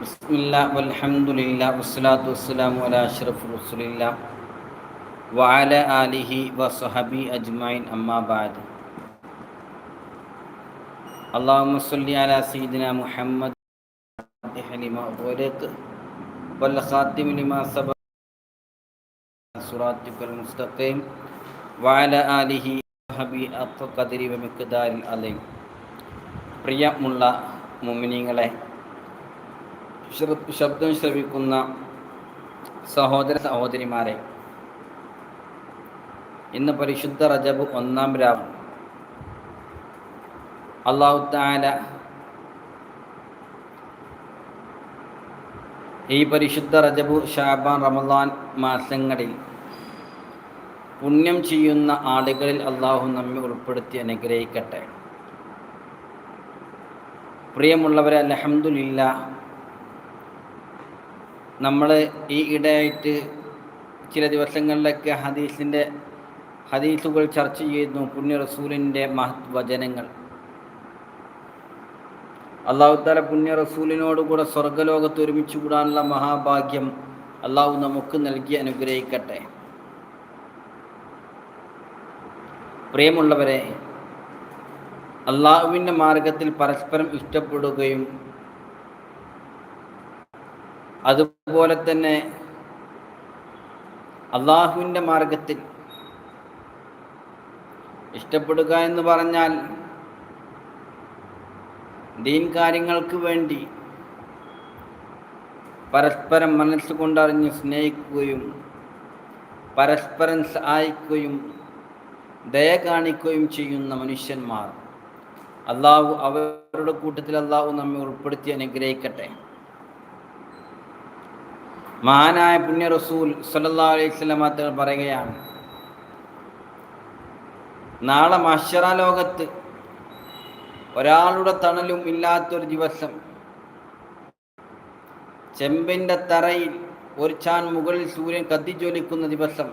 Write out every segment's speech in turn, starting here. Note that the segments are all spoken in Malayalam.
بسم الله والحمد لله والصلاة والسلام على أشرف رسول الله وعلى آله وصحبه أجمعين أما بعد اللهم صل على سيدنا محمد لما أغلق والخاتم لما سبق صراطك المستقيم وعلى آله وصحبه قدر ومقدار العظيم പ്രിയമുള്ള മുമിനിങ്ങളെ ശബ്ദം ശ്രവിക്കുന്ന സഹോദര സഹോദരിമാരെ ഇന്ന് പരിശുദ്ധ റജബ് ഒന്നാം രാവ്. അള്ളാഹു താല ഈ പരിശുദ്ധ റജബു ഷാബാൻ റമദാൻ മാസങ്ങളിൽ പുണ്യം ചെയ്യുന്ന ആളുകളിൽ അള്ളാഹു നമ്മെ ഉൾപ്പെടുത്തി അനുഗ്രഹിക്കട്ടെ. പ്രിയമുള്ളവരെ അലഹമുല്ല നമ്മൾ ഈ ഇടയായിട്ട് ചില ദിവസങ്ങളിലൊക്കെ ഹദീസിന്റെ ഹദീസുകൾ ചർച്ച ചെയ്യുന്നു പുണ്യ റസൂലിന്റെ മഹത് വചനങ്ങൾ അള്ളാഹുത്താല പുണ്യ റസൂലിനോടുകൂടെ സ്വർഗലോകത്ത് ഒരുമിച്ച് കൂടാനുള്ള മഹാഭാഗ്യം അള്ളാഹു നമുക്ക് നൽകി അനുഗ്രഹിക്കട്ടെ. പ്രിയമുള്ളവരെ അള്ളാഹുവിന്റെ മാർഗത്തിൽ പരസ്പരം ഇഷ്ടപ്പെടുകയും അതുപോലെ തന്നെ അള്ളാഹുവിന്റെ മാർഗത്തിൽ ഇഷ്ടപ്പെടുക എന്ന് പറഞ്ഞാൽ ദീൻ കാര്യങ്ങൾക്ക് വേണ്ടി പരസ്പരം മനസ്സുകൊണ്ടറിഞ്ഞ് സ്നേഹിക്കുകയും പരസ്പരം സഹായിക്കുകയും ദയ കാണിക്കുകയും ചെയ്യുന്ന മനുഷ്യന്മാർ. അള്ളാഹു അവരുടെ കൂട്ടത്തിൽ അള്ളാഹു നമ്മെ ഉൾപ്പെടുത്തി അനുഗ്രഹിക്കട്ടെ. മഹാനായ പുണ്യ റസൂൽ സല്ലാ അലൈഹി സ്വലമ പറയുകയാണ് നാളെ മഷറ ലോകത്ത് ഒരാളുടെ തണലും ഇല്ലാത്തൊരു ദിവസം ചെമ്പിന്റെ തറയിൽ ഒരു ചാൻ മുകളിൽ സൂര്യൻ കത്തിജ്വലിക്കുന്ന ദിവസം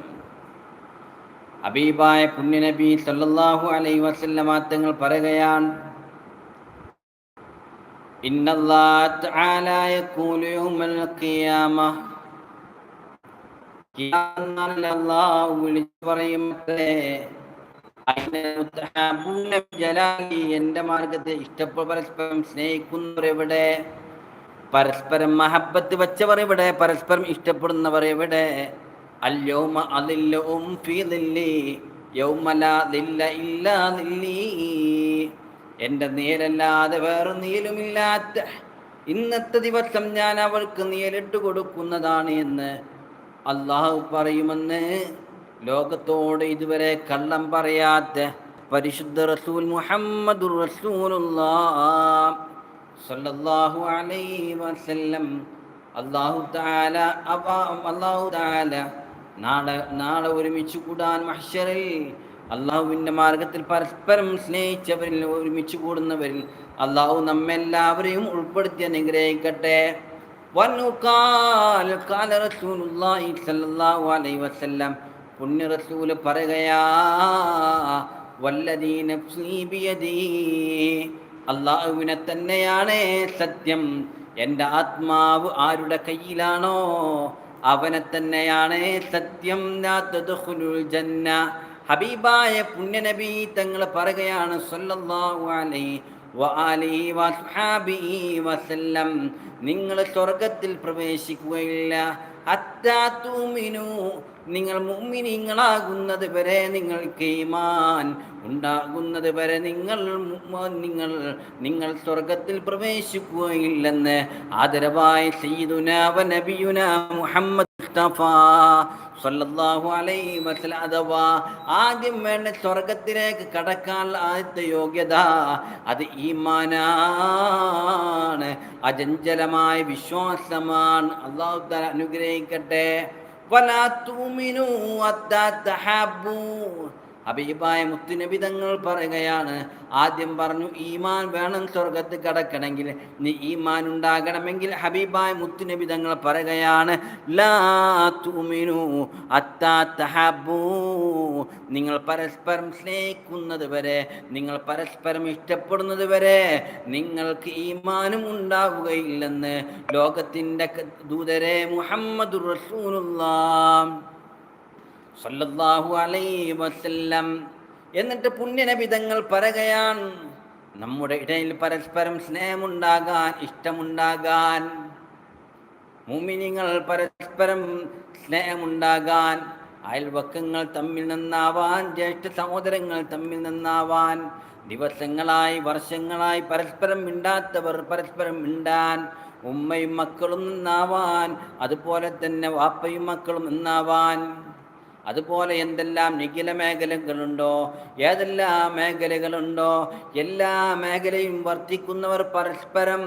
അബീബായ പുണ്യനബി സല്ലാഹു അലൈ വസല്ലമ തങ്ങൾ പറയുകയാണ് ഇന്നല്ലാത്ത യഖൂലു യൗമൽ ഖിയാമ എന്റെ മാർഗത്തെ ഇഷ്ടപ്പെ പരസ്പരം സ്നേഹിക്കുന്നവർ എവിടെ? പരസ്പരം മഹബത്ത് വെച്ചവർ എവിടെ? പരസ്പരം ഇഷ്ടപ്പെടുന്നവർ എവിടെ? അല്യോമ അതില്ലും എന്റെ നീരല്ലാതെ വേറെ നീലുമില്ലാത്ത ഇന്നത്തെ ദിവസം ഞാൻ അവൾക്ക് നീലിട്ട് കൊടുക്കുന്നതാണ് എന്ന് അള്ളാഹു പറയുമെന്ന് ലോകത്തോട് ഇതുവരെ കള്ളം പറയാത്ത പരിശുദ്ധ റസൂൽ മുഹമ്മദ് സല്ലല്ലാഹു അലൈഹി വസല്ലം. അല്ലാഹു തആല അല്ലാഹു തആല നാളെ നാളെ ഒരുമിച്ച് കൂടാൻ മഹ്ശറിൽ അള്ളാഹുവിന്റെ മാർഗത്തിൽ പരസ്പരം സ്നേഹിച്ചവരിൽ ഒരുമിച്ച് കൂടുന്നവരിൽ അള്ളാഹു നമ്മെല്ലാവരെയും ഉൾപ്പെടുത്തി അനുഗ്രഹിക്കട്ടെ. പുണ്യ റസൂൽ അള്ളാഹുവിനെ തന്നെയാണ് സത്യം. എന്റെ ആത്മാവ് ആരുടെ കയ്യിലാണോ അവനെ തന്നെയാണ് സത്യം. ഹബീബായ പുണ്യനബി തങ്ങൾ പറയുകയാണ് സല്ലല്ലാഹു നിങ്ങൾ സ്വർഗത്തിൽ പ്രവേശിക്കുകയില്ല. നിങ്ങൾ മുമ്മിനിങ്ങളാകുന്നത് വരെ നിങ്ങൾക്ക് ഈമാൻ ഉണ്ടാകുന്നത് വരെ നിങ്ങൾ നിങ്ങൾ നിങ്ങൾ സ്വർഗത്തിൽ പ്രവേശിക്കുകയില്ലെന്ന് ആദരവായ സയ്യിദുന വ നബിയുന മുഹമ്മദ് മുസ്തഫ സല്ലല്ലാഹു അലൈഹി വസല്ലം അഥവാ ആദ്യം വേണ്ട സ്വർഗത്തിലേക്ക് കടക്കാനുള്ള ആദ്യത്തെ യോഗ്യത അത് ഈമാനാണ്. അജഞ്ചലമായ വിശ്വാസമാണ്. അള്ളാഹു താല അനുഗ്രഹിക്കട്ടെ. അബീബായ മുത്തുനബിതങ്ങൾ പറയുകയാണ്. ആദ്യം പറഞ്ഞു ഈമാൻ വേണം സ്വർഗത്ത് കടക്കണമെങ്കിൽ. നീ ഈമാൻ ഉണ്ടാകണമെങ്കിൽ ഹബീബായ മുത്തുനബിതങ്ങൾ പറയുകയാണ്. ലാ അത്താ നിങ്ങൾ പരസ്പരം സ്നേഹിക്കുന്നത് വരെ നിങ്ങൾ പരസ്പരം ഇഷ്ടപ്പെടുന്നത് വരെ നിങ്ങൾക്ക് ഈമാനും ഉണ്ടാവുകയില്ലെന്ന് ലോകത്തിന്റെ ദൂതരെ മുഹമ്മദ് റസൂലുള്ള സല്ലല്ലാഹു അലൈഹി വസല്ലം. എന്നിട്ട് പുണ്യനബിതങ്ങൾ പറയുകയാണ് നമ്മുടെ ഇടയിൽ പരസ്പരം സ്നേഹമുണ്ടാകാൻ ഇഷ്ടമുണ്ടാകാൻ മുമിനിങ്ങൾ പരസ്പരം സ്നേഹമുണ്ടാകാൻ അയൽവക്കങ്ങൾ തമ്മിൽ നിന്നാവാൻ ജ്യേഷ്ഠ സഹോദരങ്ങൾ തമ്മിൽ നിന്നാവാൻ ദിവസങ്ങളായി വർഷങ്ങളായി പരസ്പരം മിണ്ടാത്തവർ പരസ്പരം മിണ്ടാൻ ഉമ്മയും മക്കളും നിന്നാവാൻ അതുപോലെ തന്നെ വാപ്പയും മക്കളും നിന്നാവാൻ. അതുപോലെ എന്തെല്ലാം നിഖില മേഖലകളുണ്ടോ? ഏതെല്ലാം മേഖലകളുണ്ടോ? എല്ലാ മേഖലയും വർദ്ധിക്കുന്നവർ പരസ്പരം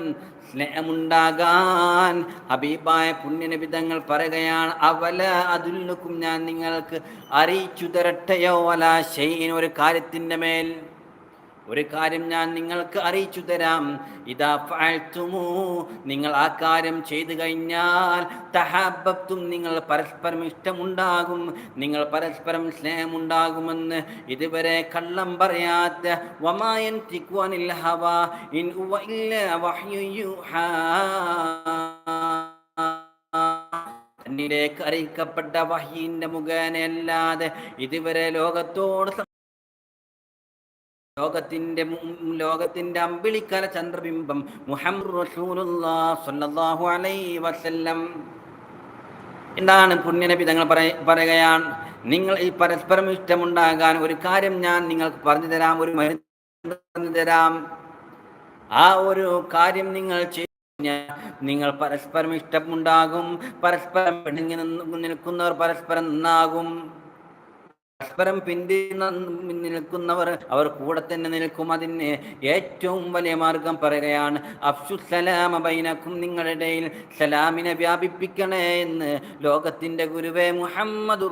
സ്നേഹമുണ്ടാകാൻ ഹബീബായ പുണ്യനിബിതങ്ങൾ പറയുകയാണ് അവല അതുല്ലുക്കും ഞാൻ നിങ്ങൾക്ക് അറിയിച്ചു തരട്ടെയോ അല ഷെയ്ൻ ഒരു കാര്യത്തിന്റെ മേൽ ഒരു കാര്യം ഞാൻ നിങ്ങൾക്ക് അറിയിച്ചു തരാം. ഇതാ ഫാഴ്ത്തുമോ നിങ്ങൾ ആ കാര്യം ചെയ്തു കഴിഞ്ഞാൽ തഹാബത്തും നിങ്ങൾ പരസ്പരം ഇഷ്ടമുണ്ടാകും. നിങ്ങൾ പരസ്പരം സ്നേഹമുണ്ടാകുമെന്ന് ഇതുവരെ കള്ളം പറയാത്ത വമായൻ തിക്വാനിൽ ഹവ ഇൻ അറിയിക്കപ്പെട്ട വഹീന്റെ മുഖേനയല്ലാതെ ഇതുവരെ ലോകത്തോട് ലോകത്തിന്റെ ലോകത്തിന്റെ അമ്പിളിക്കല ചന്ദ്രബിംബം മുഹമ്മദ് വസല്ലം. എന്താണ് പുണ്യനബി തങ്ങൾ പറയുകയാണ്? നിങ്ങൾ ഈ പരസ്പരം ഇഷ്ടമുണ്ടാകാൻ ഒരു കാര്യം ഞാൻ നിങ്ങൾക്ക് പറഞ്ഞു തരാം ഒരു മരുന്ന് പറഞ്ഞു തരാം. ആ ഒരു കാര്യം നിങ്ങൾ നിങ്ങൾ പരസ്പരം ഇഷ്ടമുണ്ടാകും പരസ്പരം നിൽക്കുന്നവർ പരസ്പരം നന്നാകും. പരസ്പരം പിന്തി നിൽക്കുന്നവർ അവർ കൂടെ തന്നെ നിൽക്കും. അതിന് ഏറ്റവും വലിയ മാർഗം പറയുകയാണ് അഫ്സുസലാമ ബൈനക്കും നിങ്ങളുടെ ഇടയിൽ സലാമിനെ വ്യാപിപ്പിക്കണേ എന്ന് ലോകത്തിന്റെ ഗുരുവേ മുഹമ്മദ്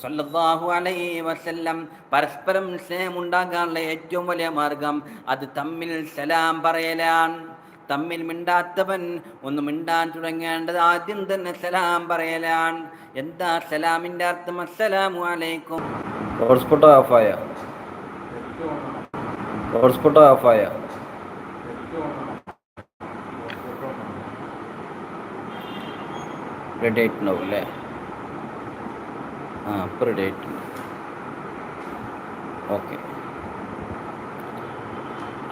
സല്ലല്ലാഹു അലൈഹി വസല്ലം പരസ്പരം സ്നേഹമുണ്ടാകാനുള്ള ഏറ്റവും വലിയ മാർഗം അത് തമ്മിൽ സലാം പറയലാണ്. തമ്മിൽ മിണ്ടാത്തവൻ ഒന്ന് മിണ്ടാൻ തുടങ്ങേണ്ടത് ആദ്യം തന്നെ സലാം പറയലാണ്. എന്താ സലാമിന്റെ അർത്ഥം? അസ്സലാമു അലൈക്കും. ഹോട്ട്സ്പോട്ട് ഓഫായ ഹോട്ട്സ്പോട്ട് ഓഫായ റെഡി ആയിട്ടുണ്ടാവും അല്ലേ? ആ ഇപ്പോൾ റെഡി ഓക്കെ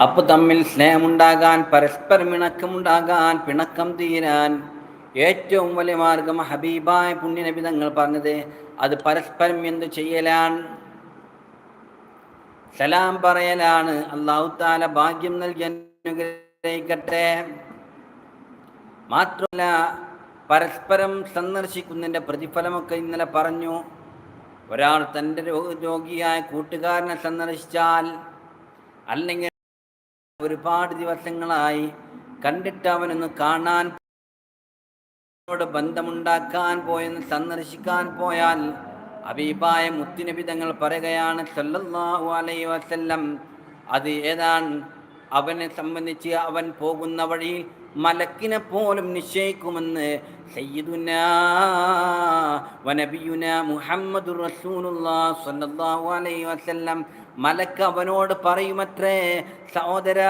അപ്പൊ തമ്മിൽ സ്നേഹമുണ്ടാകാൻ പരസ്പരം ഇണക്കമുണ്ടാകാൻ പിണക്കം തീരാൻ. ഏറ്റവും വലിയ മാർഗം ഹബീബായ പുണ്യനബി തങ്ങൾ പറഞ്ഞത് അത് പരസ്പരം എന്ത് ചെയ്യലാണ്? സലാം പറയലാണ്. അള്ളാഹു താല ഭാഗ്യം നൽകി അനുഗ്രഹിക്കട്ടെ. മാത്രമല്ല പരസ്പരം സന്ദർശിക്കുന്നതിന്റെ പ്രതിഫലമൊക്കെ ഇന്നലെ പറഞ്ഞു. ഒരാൾ തന്റെ രോഗിയായ കൂട്ടുകാരനെ സന്ദർശിച്ചാൽ അല്ലെങ്കിൽ ഒരുപാട് ദിവസങ്ങളായി കണ്ടിട്ട് അവനൊന്ന് കാണാൻ ബന്ധമുണ്ടാക്കാൻ പോയെന്ന് സന്ദർശിക്കാൻ പോയാൽ അബീബായ മുത്തിനബിതങ്ങൾ പറയുകയാണ് സല്ലല്ലാഹു അലൈ വസല്ലം അത് ഏതാണ്? അവനെ സംബന്ധിച്ച് അവൻ പോകുന്ന വഴി മലക്കിനെ പോലും നിശ്ചയിക്കുമെന്ന് സയ്യിദുന മുഹമ്മദ് റസൂലുള്ള സ്വല്ലല്ലാഹു അലൈഹി വസല്ലം മലക്ക് അവനോട് പറയുമത്രേ സഹോദര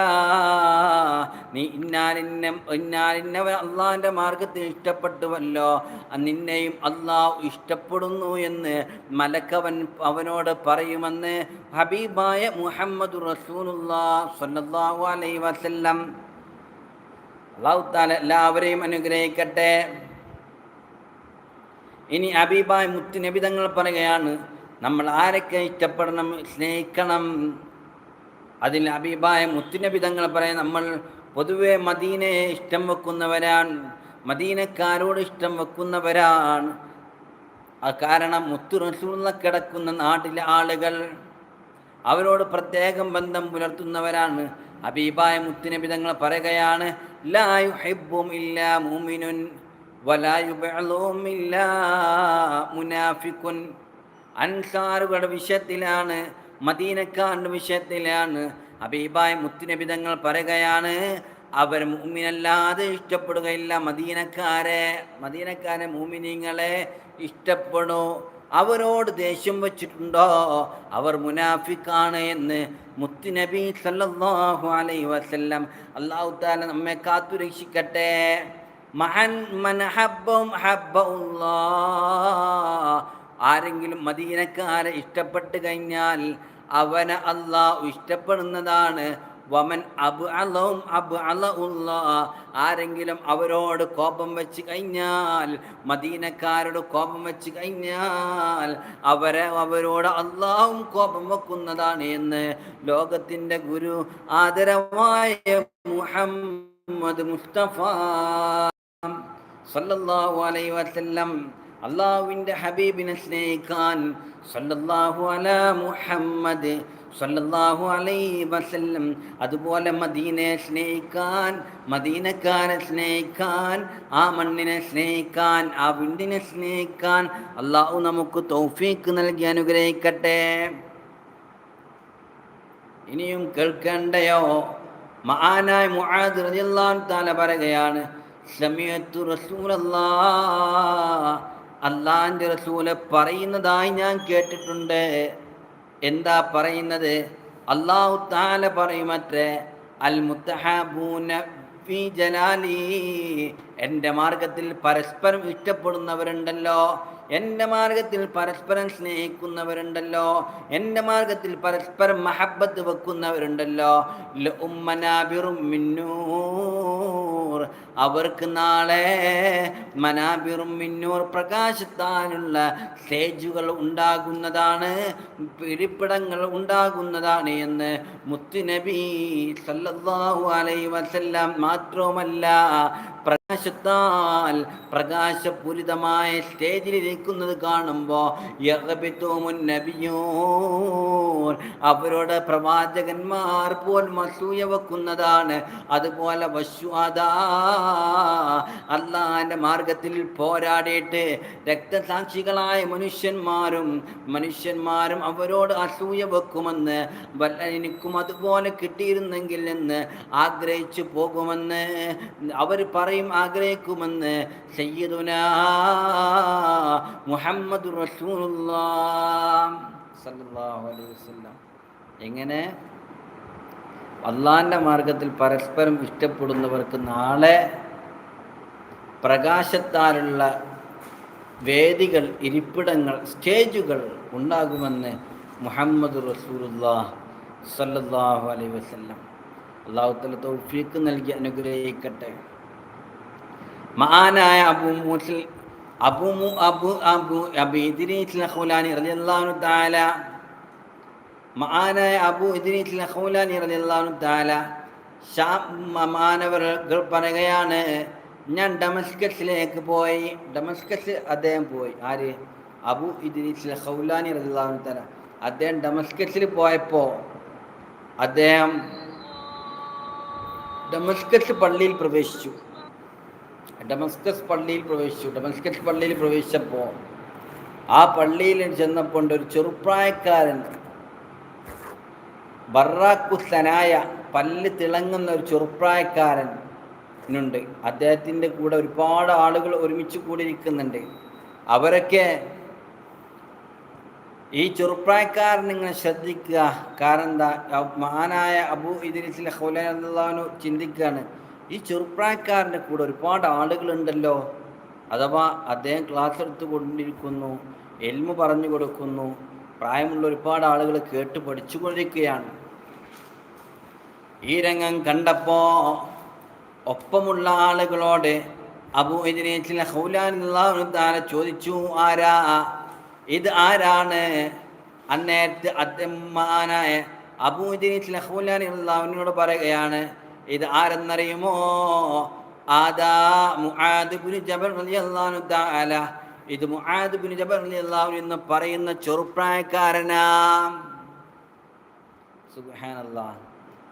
നീ ഇന്നാലിന്ന ഇന്നാലിന്നവൻ അള്ളാഹിന്റെ മാർഗത്തിൽ ഇഷ്ടപ്പെട്ടുവല്ലോ. നിന്നെയും അള്ളാഹു ഇഷ്ടപ്പെടുന്നു എന്ന് മലക്കവൻ അവനോട് പറയുമെന്ന് ഹബീബായ മുഹമ്മദ് റസൂലുള്ള വസല്ലം. അള്ളാഹു താല എല്ലാവരെയും അനുഗ്രഹിക്കട്ടെ. ഇനി ഹബീബായ മുത്തുനബിതങ്ങൾ പറയുകയാണ് നമ്മൾ ആരൊക്കെ ഇഷ്ടപ്പെടണം സ്നേഹിക്കണം അതിൽ അഭിപ്രായം മുത്തുനബി തങ്ങൾ പറയാൻ നമ്മൾ പൊതുവെ മദീനയെ ഇഷ്ടം വെക്കുന്നവരാണ് മദീനക്കാരോട് ഇഷ്ടം വെക്കുന്നവരാണ്. കാരണം മുത്തു റസൂള്ള കിടക്കുന്ന നാട്ടിലെ ആളുകൾ അവരോട് പ്രത്യേകം ബന്ധം പുലർത്തുന്നവരാണ്. അബീബായ മുത്തുനബി തങ്ങൾ പറയുകയാണ് ലായു ഹെബും ഇല്ല മുമിനുൻ വലായു ഇല്ല മുനാഫിക്കുൻ അൻസാറുകളുടെ വിഷയത്തിലാണ് മദീനക്കാരുടെ വിഷയത്തിലാണ്. ഹബീബായ മുത്തുനബി തങ്ങൾ പറയുകയാണ് അവർ മൂമിനല്ലാതെ ഇഷ്ടപ്പെടുകയില്ല. മദീനക്കാരെ മദീനക്കാരെ മൂമിനിങ്ങളെ ഇഷ്ടപ്പെടൂ. അവരോട് ദേഷ്യം വച്ചിട്ടുണ്ടോ? അവർ മുനാഫിക്കാണ് എന്ന് മുത്തുനബി സല്ലാഹു അലൈ വസല്ലം അള്ളാഹു താല നമ്മെ കാത്തു രക്ഷിക്കട്ടെ. മഹൻ മൻ ഹബ്ബും ഹബ്ബുല്ലാഹ് ആരെങ്കിലും മദീനക്കാരെ ഇഷ്ടപ്പെട്ട് കഴിഞ്ഞാൽ അവനെ അള്ളാഹു ഇഷ്ടപ്പെടുന്നതാണ്. വമൻ അബ് അലവും അബ് അല ആരെങ്കിലും അവരോട് കോപം വെച്ച് കഴിഞ്ഞാൽ മദീനക്കാരോട് കോപം വെച്ച് കഴിഞ്ഞാൽ അവരെ അവരോട് അള്ളാഹും കോപം വെക്കുന്നതാണ് എന്ന് ലോകത്തിന്റെ ഗുരു ആദരവായ മുഹമ്മദ് മുസ്തഫ സല്ലല്ലാഹു അലൈഹി വസല്ലം അള്ളാഹുവിന്റെ ഹബീബിനെ സ്നേഹിക്കാൻ സല്ലല്ലാഹു അല മുഹമ്മദ് സല്ലല്ലാഹു അലൈ വസല്ലം. അതുപോലെ മദീനയെ സ്നേഹിക്കാൻ മദീനക്കാരെ സ്നേഹിക്കാൻ ആ മണ്ണിനെ സ്നേഹിക്കാൻ ആ വിണ്ടിനെ സ്നേഹിക്കാൻ അള്ളാഹു നമുക്ക് തൗഫീക്ക് നൽകി അനുഗ്രഹിക്കട്ടെ. ഇനിയും കേൾക്കണ്ടയോ? മഹാനായ മുആദ് റളിയല്ലാഹു തആല പറയുകയാണ് സമയത്തു റസൂലല്ലാ അള്ളാഹിന്റെ റസൂൽ പറയുന്നതായി ഞാൻ കേട്ടിട്ടുണ്ട്. എന്താ പറയുന്നത്? അള്ളാഹു താല പറയുമത്രേ അൽ മുത്തഹാബൂന ജലാലി. എന്റെ മാർഗത്തിൽ പരസ്പരം ഇഷ്ടപ്പെടുന്നവരുണ്ടല്ലോ. എന്റെ മാർഗത്തിൽ പരസ്പരം സ്നേഹിക്കുന്നവരുണ്ടല്ലോ. എന്റെ മാർഗത്തിൽ പരസ്പരം മഹബത്ത് വെക്കുന്നവരുണ്ടല്ലോ. ഉമ്മനാബിറും മിന്നൂർ അവർക്ക് നാളെ മനാബിറും മിന്നൂർ പ്രകാശത്താനുള്ള സ്റ്റേജുകൾ ഉണ്ടാകുന്നതാണ് പിരിപ്പിടങ്ങൾ ഉണ്ടാകുന്നതാണ് എന്ന് മുത്തുനബി സല്ലാഹു അലൈ വസല്ലം മാത്രവുമല്ല പ്രകാശത്താൽ പ്രകാശപൂരിതമായ സ്റ്റേജിൽ നിൽക്കുന്നത് കാണുമ്പോൾ അവരുടെ പ്രവാചകന്മാർ പോൽ അസൂയ വെക്കുന്നതാണ്. അതുപോലെ അള്ളാന്റെ മാർഗത്തിൽ പോരാടിയിട്ട് രക്തസാക്ഷികളായ മനുഷ്യന്മാരും മനുഷ്യന്മാരും അവരോട് അസൂയ വെക്കുമെന്ന് വല്ല എനിക്കും അതുപോലെ കിട്ടിയിരുന്നെങ്കിൽ എന്ന് ആഗ്രഹിച്ചു പോകുമെന്ന് അവർ പറയും. ആഗ്രഹിക്കുമെന്ന് മുഹമ്മദ് വസല്ലം. എങ്ങനെ? അള്ളാന്റെ മാർഗത്തിൽ പരസ്പരം ഇഷ്ടപ്പെടുന്നവർക്ക് നാളെ പ്രകാശത്താലുള്ള വേദികൾ ഇരിപ്പിടങ്ങൾ സ്റ്റേജുകൾ ഉണ്ടാകുമെന്ന് മുഹമ്മദ് റസൂലുല്ലാ സല്ലാഹു അലൈ വസല്ലം. അള്ളാഹുത്തല തല തൗഫീക്ക് നൽകി അനുഗ്രഹിക്കട്ടെ. മഹാനായ അബു മുസ്ലിം അബു അബു അബു അബു ഇദ്രീസ് ലഖുലാനി റളിയല്ലാഹു തആല മഹാനായ അബു ഇദ്രീസ് ലഖുലാനി റളിയല്ലാഹു തആല മാനവർ പറയുകയാണ് ഞാൻ ഡമസ്കസിലേക്ക് പോയി ഡമസ്കസ് അദ്ദേഹം പോയി. ആര്? അബു ഇദ്രീസ് ലഖുലാനി റളിയല്ലാഹു തആല. അദ്ദേഹം ഡമസ്കസിൽ പോയപ്പോൾ അദ്ദേഹം ഡമസ്കസ് പള്ളിയിൽ പ്രവേശിച്ചു. ഡമസ്കസ് പള്ളിയിൽ പ്രവേശിച്ചു. ഡമസ്കസ് പള്ളിയിൽ പ്രവേശിച്ചപ്പോൾ ആ പള്ളിയിൽ ചെന്നപ്പോൾ ഒരു ചെറുപ്രായക്കാരൻ ബറാക്കുസനായ പല്ല് തിളങ്ങുന്ന ഒരു ചെറുപ്രായക്കാരനുണ്ട്. അദ്ദേഹത്തിന്റെ കൂടെ ഒരുപാട് ആളുകൾ ഒരുമിച്ച് കൂടിയിരിക്കുന്നുണ്ട്. അവരൊക്കെ ഈ ചെറുപ്രായക്കാരൻ ഇങ്ങനെ ശ്രദ്ധിക്കുക. കാരണം എന്താ? മഹാനായ അബു ഇദ്രീസിലെ ഹൗലാനു ചിന്തിക്കുകയാണ്. ഈ ചെറുപ്രായക്കാരന്റെ കൂടെ ഒരുപാട് ആളുകളുണ്ടല്ലോ. അഥവാ അദ്ദേഹം ക്ലാസ് എടുത്ത് കൊണ്ടിരിക്കുന്നു എൽമ പറഞ്ഞു കൊടുക്കുന്നു പ്രായമുള്ള ഒരുപാട് ആളുകൾ കേട്ട് പഠിച്ചുകൊണ്ടിരിക്കുകയാണ്. ഈ രംഗം കണ്ടപ്പോൾ ഒപ്പമുള്ള ആളുകളോട് അബു ഇതിനെ ഹൗലാൻ ചോദിച്ചു ആരാ? ഇത് ആരാണ്? അന്നേരത്തെ അദ്ദേഹമാനായ അബു ഇതിനെ ഹൗലാൻ പറയുകയാണ് ഇത് ആരെന്നറിയുമോ? ആദാ മുആദ് ജബൽ റളിയല്ലാഹു തആല. ഇത് മുആദ് ജബൽ റളിയല്ലാഹു എന്ന് പറയുന്ന ചെറുപ്രായക്കാരനാ. സുബ്ഹാനല്ലാഹ്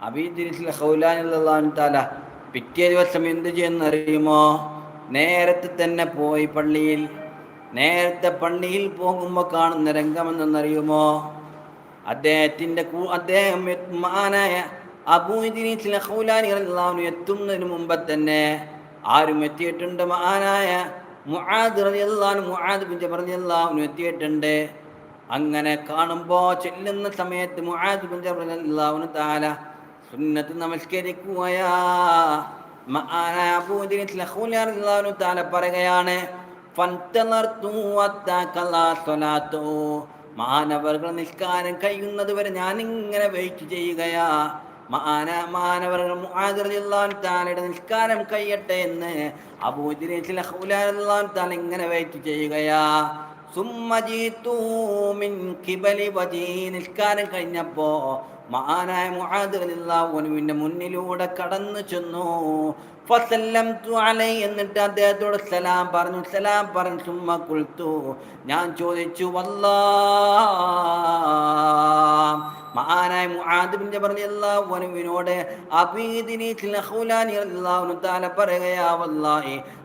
അബീദിനിൽ ഖൗലാൻ റളിയല്ലാഹു തആല പിറ്റേ ദിവസം എന്ത് ചെയ്യുന്ന അറിയുമോ നേരത്തെ തന്നെ പോയി പള്ളിയിൽ. നേരത്തെ പള്ളിയിൽ പോകുമ്പോൾ കാണുന്ന രംഗമെന്നറിയുമോ അദ്ദേഹത്തിന്റെ അദ്ദേഹം മാനായ റളിയല്ലാഹു എത്തുന്നതിന് മുമ്പ് തന്നെ ആരും എത്തിയിട്ടുണ്ട്. മഹാനായ മുആദ് റളിയല്ലാഹു മുആദ് ബിൻ ജബർ റളിയല്ലാഹു എത്തിയിട്ടുണ്ട്. അങ്ങനെ കാണുമ്പോൾ ചെല്ലുന്ന സമയത്ത് മുആദ് ബിൻ ജബർ റളിയല്ലാഹു തആല സുന്നത്ത് നമസ്കരിക്കുകയാ. മഹാനായ ഖൗലാനി റളിയല്ലാഹു തആല പറയുകയാണ് മാനവർകൾ നിസ്കാരം കഴിയുന്നത് വരെ ഞാൻ ഇങ്ങനെ വെയിറ്റ് ചെയ്യുകയാ. മാന മാനവർകൾ താലയുടെ നിസ്കാരം കഴിയട്ടെ എന്ന് അബൂദിനെ താൻ ഇങ്ങനെ വെയിറ്റ് ചെയ്യുകയാ. നിസ്കാരം കഴിഞ്ഞപ്പോ മഹാനായ മുഹാദിന്റെ മുന്നിലൂടെ കടന്നു ചെന്നു. എന്നിട്ട് അദ്ദേഹത്തോട് സലാം പറഞ്ഞു സലാം പറഞ്ഞു സുമ്മ കുൽത്തു ഞാൻ ചോദിച്ചു വല്ലാ മഹാനായ മുആദിബിന്റെ പറഞ്ഞ എല്ലാവനുവിനോട് അബീദിനി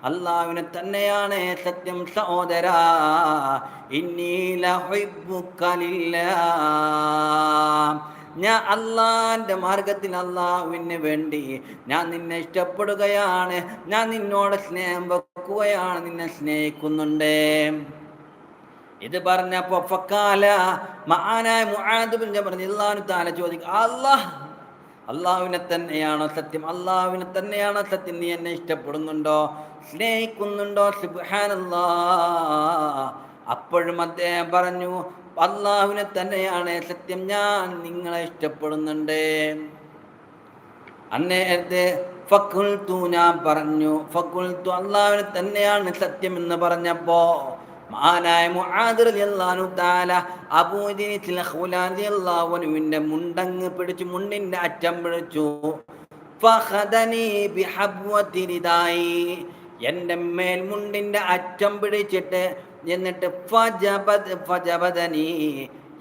അള്ളാഹുവിനെ തന്നെയാണ് സത്യം സഹോദര. ഞാൻ അള്ളാന്റെ മാർഗത്തിൽ അള്ളാഹുവിന് വേണ്ടി ഞാൻ നിന്നെ ഇഷ്ടപ്പെടുകയാണ്. ഞാൻ നിന്നോട് സ്നേഹം വെക്കുകയാണ്. നിന്നെ സ്നേഹിക്കുന്നുണ്ട്. ഇത് പറഞ്ഞപ്പോ താല ചോദിക്കും അള്ളാഹ് അള്ളാഹുവിനെ തന്നെയാണ് സത്യം? അള്ളാഹുവിനെ തന്നെയാണ് സത്യം? നീ എന്നെ ഇഷ്ടപ്പെടുന്നുണ്ടോ? സ്നേഹിക്കുന്നുണ്ടോ? അപ്പോഴും അദ്ദേഹം പറഞ്ഞു അള്ളാഹുവിനെ തന്നെയാണ് സത്യം. ഞാൻ നിങ്ങളെ ഇഷ്ടപ്പെടുന്നുണ്ട്. അന്നേരത്തെ ഫക്കുൽത്തു ഞാൻ പറഞ്ഞു ഫക്കുൽത്തു അള്ളാഹുവിനെ തന്നെയാണ് സത്യം എന്ന് പറഞ്ഞപ്പോ മഹാനായ അബൂദിനി മുണ്ടങ്ങ് പിടിച്ചു മുണ്ടിന്റെ അറ്റം പിടിച്ചു. എന്റെ മേൽ മുണ്ടിന്റെ അറ്റം പിടിച്ചിട്ട് എന്നിട്ട്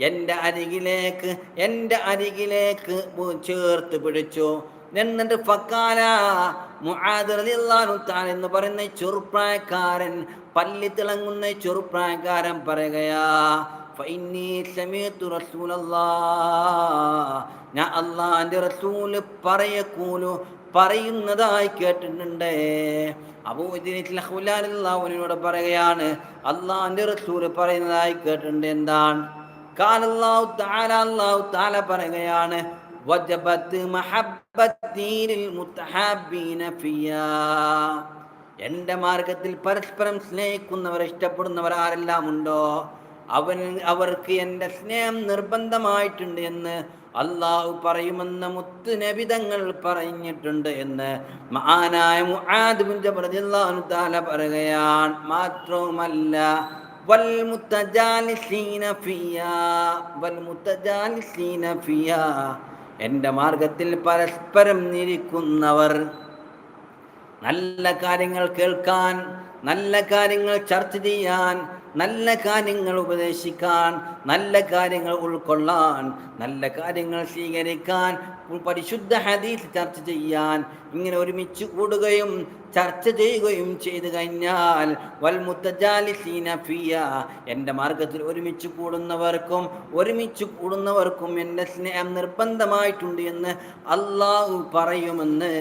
എന്റെ അരികിലേക്ക് എന്റെ അരികിലേക്ക് ചേർത്ത് പിടിച്ചു. എന്നിട്ട് ഫക്കാല എന്ന് പറയുന്ന ചെറുപ്രായക്കാരൻ പല്ലി തിളങ്ങുന്ന ചെറുപ്രായക്കാരൻ പറയുകയാ ഞാൻ അള്ളാന്റെ റസൂൽ പറയക്കൂലു പറയുന്നതായി കേട്ടിട്ടുണ്ട്. അബൂദിനോട് പറയുകയാണ് അള്ളാന്റെ റസൂൽ പറയുന്നതായി കേട്ടിട്ടുണ്ട്. എന്താണ്? കാലല്ലാഹു താല അല്ലാഹു താല പറയുകയാണ് വജബത്ത് മഹബ്ബത്തീനിൽ എന്റെ മാർഗത്തിൽ പരസ്പരം സ്നേഹിക്കുന്നവർ ഇഷ്ടപ്പെടുന്നവർ ആരെല്ലാം ഉണ്ടോ? അവൻ അവർക്ക് എന്റെ സ്നേഹം നിർബന്ധമായിട്ടുണ്ട് എന്ന് അള്ളാഹു പറയുമെന്ന് മുത്ത് നബിതങ്ങൾ പറഞ്ഞിട്ടുണ്ട് എന്ന് മഹാനായ മുആദ് ബിൻ ജബർ റളിയല്ലാഹു തആല പറയുകയാണ്. മാത്രവുമല്ല വൽ മുത്തജാലിസീന ഫിയാ വൽ മുത്തജാലിസീന ഫിയാ. എന്റെ മാർഗത്തിൽ പരസ്പരം നിരിക്കുന്നവർ. നല്ല കാര്യങ്ങൾ കേൾക്കാൻ നല്ല കാര്യങ്ങൾ ചർച്ച ചെയ്യാൻ നല്ല കാര്യങ്ങൾ ഉപദേശിക്കാൻ നല്ല കാര്യങ്ങൾ ഉൾക്കൊള്ളാൻ നല്ല കാര്യങ്ങൾ സ്വീകരിക്കാൻ പരിശുദ്ധ ഹദീസ് ചർച്ച ചെയ്യാൻ ഇങ്ങനെ ഒരുമിച്ച് കൂടുകയും ചർച്ച ചെയ്യുകയും ചെയ്തു കഴിഞ്ഞാൽ വൽ ഫിയ എന്റെ മാർഗത്തിൽ ഒരുമിച്ച് കൂടുന്നവർക്കും ഒരുമിച്ച് കൂടുന്നവർക്കും എന്റെ സ്നേഹം നിർബന്ധമായിട്ടുണ്ട് എന്ന് അള്ളാഹു പറയുമെന്ന്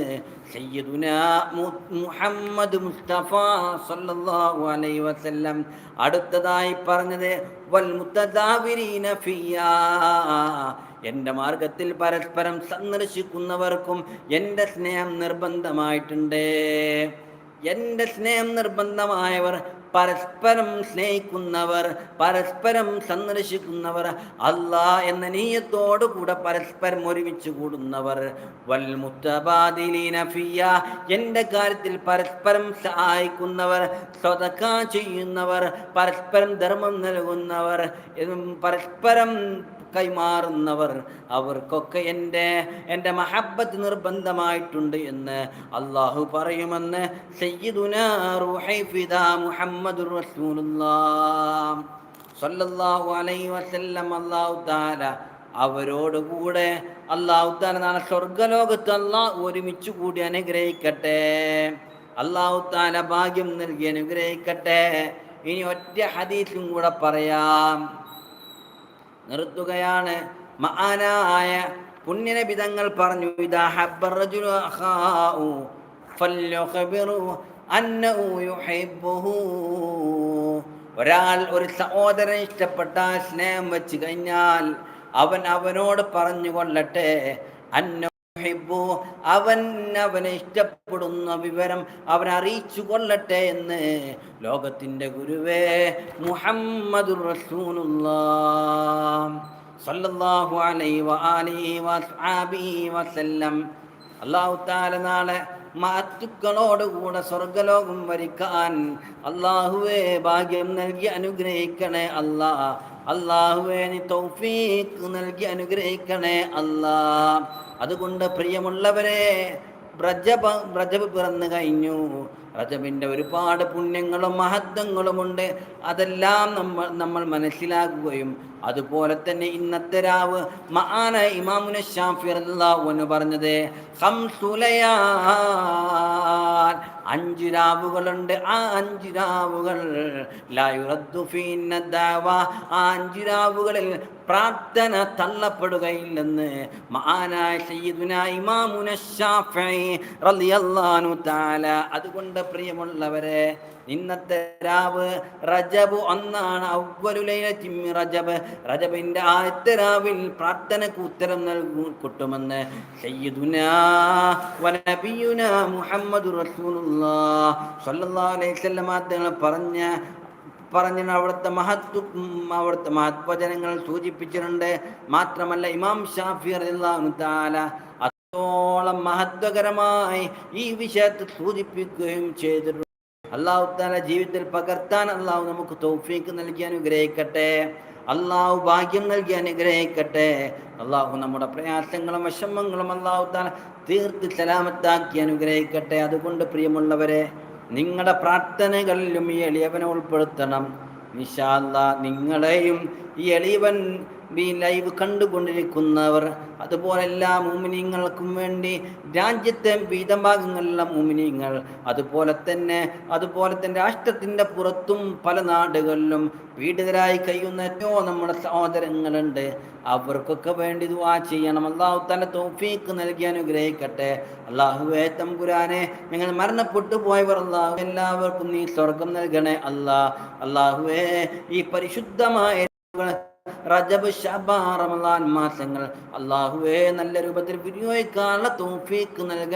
സയ്യിദുന മുഹമ്മദ് മുസ്തഫ സല്ലല്ലാഹു അലൈഹി വസല്ലം അടുത്തതായി പറഞ്ഞത് വൽ ഫിയാ. എന്റെ മാർഗത്തിൽ പരസ്പരം സന്ദർശിക്കുന്നവർക്കും എന്റെ സ്നേഹം നിർബന്ധമായിട്ടുണ്ട്. എന്റെ സ്നേഹം നിർബന്ധമായവർ പരസ്പരം സ്നേഹിക്കുന്നവർ പരസ്പരം സന്ദർശിക്കുന്നവർ അല്ലാ എന്ന നീയത്തോടു കൂടെ പരസ്പരം ഒരുമിച്ച് കൂടുന്നവർ. വൽ മുത്തബാദിലീന ഫിയ എന്റെ കാര്യത്തിൽ പരസ്പരം സഹായിക്കുന്നവർ സ്വതക്ക ചെയ്യുന്നവർ പരസ്പരം ധർമ്മം നൽകുന്നവർ പരസ്പരം കൈമാറുന്നവർ അവർക്കൊക്കെ എന്റെ എന്റെ മഹബത്ത് നിർബന്ധമായിട്ടുണ്ട് എന്ന് അള്ളാഹു പറയുമെന്ന് സയ്യിദുന റസൂലുള്ളാഹ്. സല്ലല്ലാഹു അലൈഹി വസല്ലം അള്ളാഹു താല നാളെ സ്വർഗലോകത്ത് അള്ളാഹ് ഒരുമിച്ച് കൂടി അനുഗ്രഹിക്കട്ടെ. അള്ളാഹു ഭാഗ്യം നൽകി അനുഗ്രഹിക്കട്ടെ. ഇനി ഒറ്റ ഹദീസും കൂടെ പറയാം. നിർത്തുകയാണ്. മഹാനായ പുണ്യനബിതങ്ങൾ പറഞ്ഞു ഒരാൾ ഒരു സഹോദരൻ ഇഷ്ടപ്പെട്ട സ്നേഹം വെച്ച് കഴിഞ്ഞാൽ അവൻ അവനോട് പറഞ്ഞു കൊള്ളട്ടെ അന്ന യുഹിബ്ബു അവൻ അവനെ ഇഷ്ടപ്പെടുന്ന വിവരം അവൻ അറിയിച്ചു കൊള്ളട്ടെ എന്ന് ലോകത്തിന്റെ ഗുരുവേ മുഹമ്മദുർ റസൂലുള്ളാഹ് സല്ലല്ലാഹു അലൈഹി വആലിഹി അല്ലാഹു തആല നാളെ മാറ്റുക്കളോടുകൂടെ സ്വർഗലോകം വരിക്കാൻ അള്ളാഹുവേ ഭാഗ്യം നൽകി അനുഗ്രഹിക്കണേ അല്ലാ അള്ളാഹുവേ നീ തൗഫീഖ് നൽകി അനുഗ്രഹിക്കണേ അല്ലാ. അതുകൊണ്ട് പ്രിയമുള്ളവരെ ബ്രജ ബ്രജ പിറന്നു കഴിഞ്ഞു. റജബിന്റെ ഒരുപാട് പുണ്യങ്ങളും മഹത്വങ്ങളുമുണ്ട് അതെല്ലാം നമ്മൾ നമ്മൾ മനസ്സിലാക്കുകയും അതുപോലെ തന്നെ ഇന്നത്തെ രാവ് മഹാന ഇമാമുന ഷാഫി അള്ളാഹു എന്ന് പറഞ്ഞത് അഞ്ച് രാവുകളുണ്ട്. ആ അഞ്ച് രാവുകൾ. ആ അഞ്ച് രാവുകളിൽ പ്രാർത്ഥന തള്ളപ്പെടുകയില്ലെന്ന് മഹാനായ സയ്യിദുന ഇമാമുന ഷാഫി റളിയല്ലാഹു തആല അതുകൊണ്ട് പ്രിയമുള്ളവരെ ഇന്നത്തെ രാവ് റജബ് ഒന്നാണ്. റജബ്. റജബിന്റെ ആദ്യത്തെ രാവിൽ പ്രാർത്ഥനക്ക് ഉത്തരം നൽകും കിട്ടുമെന്ന് പറഞ്ഞ പറഞ്ഞ അവിടുത്തെ മഹത്വ അവിടുത്തെ മഹത്വജനങ്ങൾ സൂചിപ്പിച്ചിട്ടുണ്ട്. മാത്രമല്ല ഇമാം ഷാഫി തആല അത്തോളം മഹത്വകരമായി ഈ വിഷയത്തിൽ സൂചിപ്പിക്കുകയും ചെയ്തിട്ടുണ്ട്. അള്ളാഹു താല ജീവിതത്തിൽ പകർത്താൻ അള്ളാഹു നമുക്ക് തൗഫീക്ക് നൽകി അനുഗ്രഹിക്കട്ടെ. അള്ളാഹു ഭാഗ്യം നൽകി അനുഗ്രഹിക്കട്ടെ. അള്ളാഹു നമ്മുടെ പ്രയാസങ്ങളും വിഷമങ്ങളും അള്ളാഹു താല തീർത്ത് സലാമത്താക്കി അനുഗ്രഹിക്കട്ടെ. അതുകൊണ്ട് പ്രിയമുള്ളവരെ നിങ്ങളുടെ പ്രാർത്ഥനകളിലും ഈ എളിയവനെ ഉൾപ്പെടുത്തണം. നിശാല്ല നിങ്ങളെയും ഈ എളിയവൻ ഈ ലൈവ് കണ്ടുകൊണ്ടിരിക്കുന്നവർ അതുപോലെ എല്ലാ മൂമിനിങ്ങൾക്കും വേണ്ടി രാജ്യത്തെ വിധഭാഗങ്ങളിലുള്ള മൂമിനിങ്ങൾ അതുപോലെ തന്നെ അതുപോലെ തന്നെ രാഷ്ട്രത്തിന്റെ പുറത്തും പല നാടുകളിലും പീഡിതരായി കഴിയുന്ന എത്രയോ നമ്മുടെ സഹോദരങ്ങളുണ്ട്. അവർക്കൊക്കെ വേണ്ടി ദുആ ചെയ്യണം. അള്ളാഹു തന്നെ തോഫീക്ക് നൽകി അനുഗ്രഹിക്കട്ടെ. അള്ളാഹുവേ തമ്പുരാനെ നിങ്ങൾ മരണപ്പെട്ടു പോയവർ അള്ളാഹു എല്ലാവർക്കും നീ സ്വർഗം നൽകണേ അല്ലാ. അള്ളാഹുവേ ഈ പരിശുദ്ധമായ റജബ് ഷബാ റമദാൻ മാസങ്ങൾ. അള്ളാഹുവേ നല്ല രൂപത്തിൽ വിനിയോഗിക്കാനുള്ള തോഫീക്ക് നൽകണം.